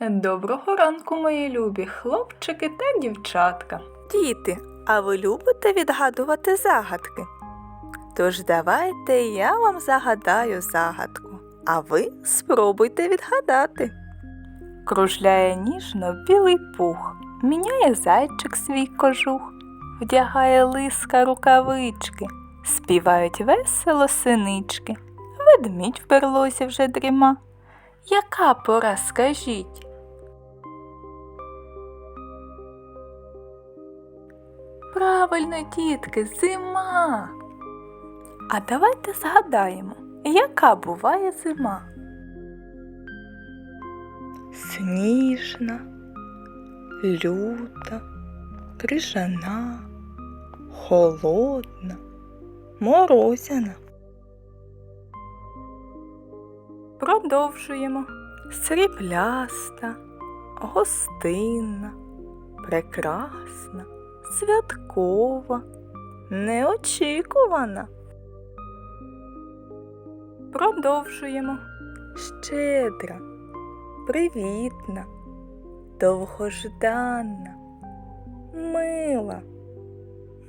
Доброго ранку, мої любі хлопчики та дівчатка. Діти, а ви любите відгадувати загадки? Тож давайте я вам загадаю загадку, а ви спробуйте відгадати. Кружляє ніжно білий пух, міняє зайчик свій кожух, вдягає лиска рукавички, співають весело синички, ведмідь в берлозі вже дріма. Яка пора, скажіть? Правильно, дітки, зима. А давайте згадаємо, яка буває зима. Сніжна, люта, крижана, холодна, морозяна. Продовжуємо. Срібляста, гостинна, прекрасна, святкова, неочікувана, Продовжуємо. щедра, привітна, довгожданна, мила,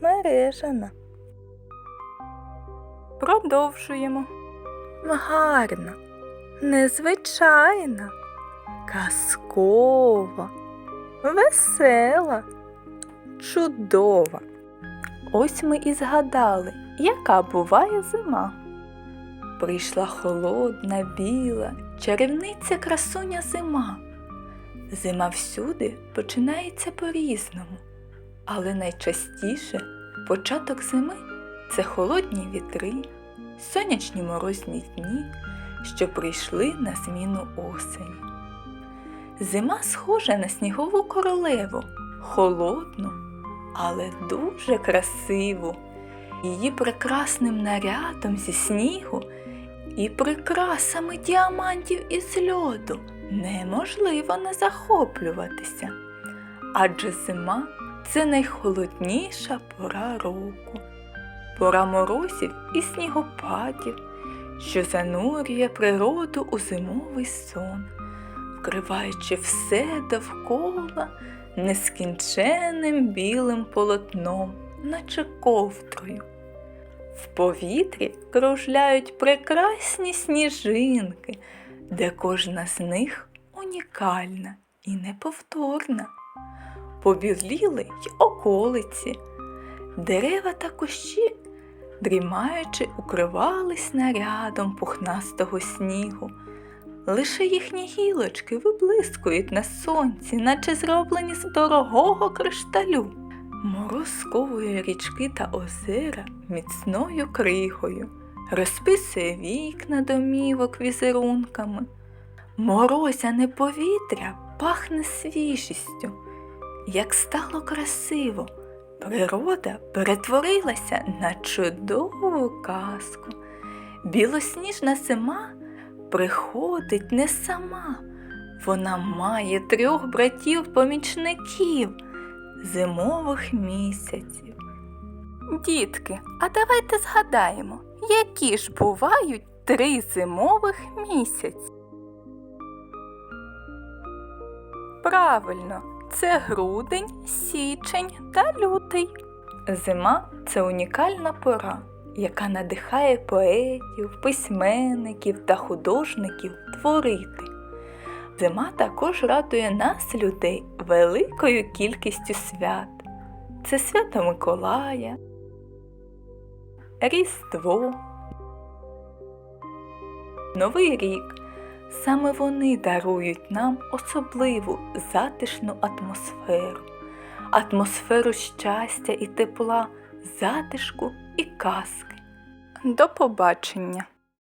мережана, Продовжуємо. гарна, незвичайна, казкова, весела, чудова. Ось ми і згадали, яка буває зима. Прийшла холодна, біла, чарівниця красуня зима. Зима всюди починається по-різному, але найчастіше початок зими це холодні вітри, сонячні морозні дні, що прийшли на зміну осені. Зима схожа на снігову королеву, холодну, але дуже красиву. Її прекрасним нарядом зі снігу і прикрасами діамантів із льоду неможливо не захоплюватися. Адже зима це найхолодніша пора року, пора морозів і снігопадів, що занурює природу у зимовий сон, вкриваючи все довкола нескінченним білим полотном, наче ковдрою. В повітрі кружляють прекрасні сніжинки, де кожна з них унікальна і неповторна. Побіліли й околиці, дерева та кущі, дрімаючи, укривались нарядом пухнастого снігу. Лише їхні гілочки виблискують на сонці, наче зроблені з дорогого кришталю. Мороз сковує річки та озера міцною кригою, розписує вікна домівок візерунками. Морозяне повітря пахне свіжістю. Як стало красиво, природа перетворилася на чудову казку. Білосніжна зима приходить не сама. Вона має трьох братів-помічників зимових місяців. Дітки, а давайте згадаємо, які ж бувають три зимових місяці. Правильно, це грудень, січень та лютий. Зима це унікальна пора, яка надихає поетів, письменників та художників творити. Зима також радує нас, людей, великою кількістю свят. Це свято Миколая, Різдво, Новий рік. Саме вони дарують нам особливу затишну атмосферу, атмосферу щастя і тепла, затишку і казки. До побачення!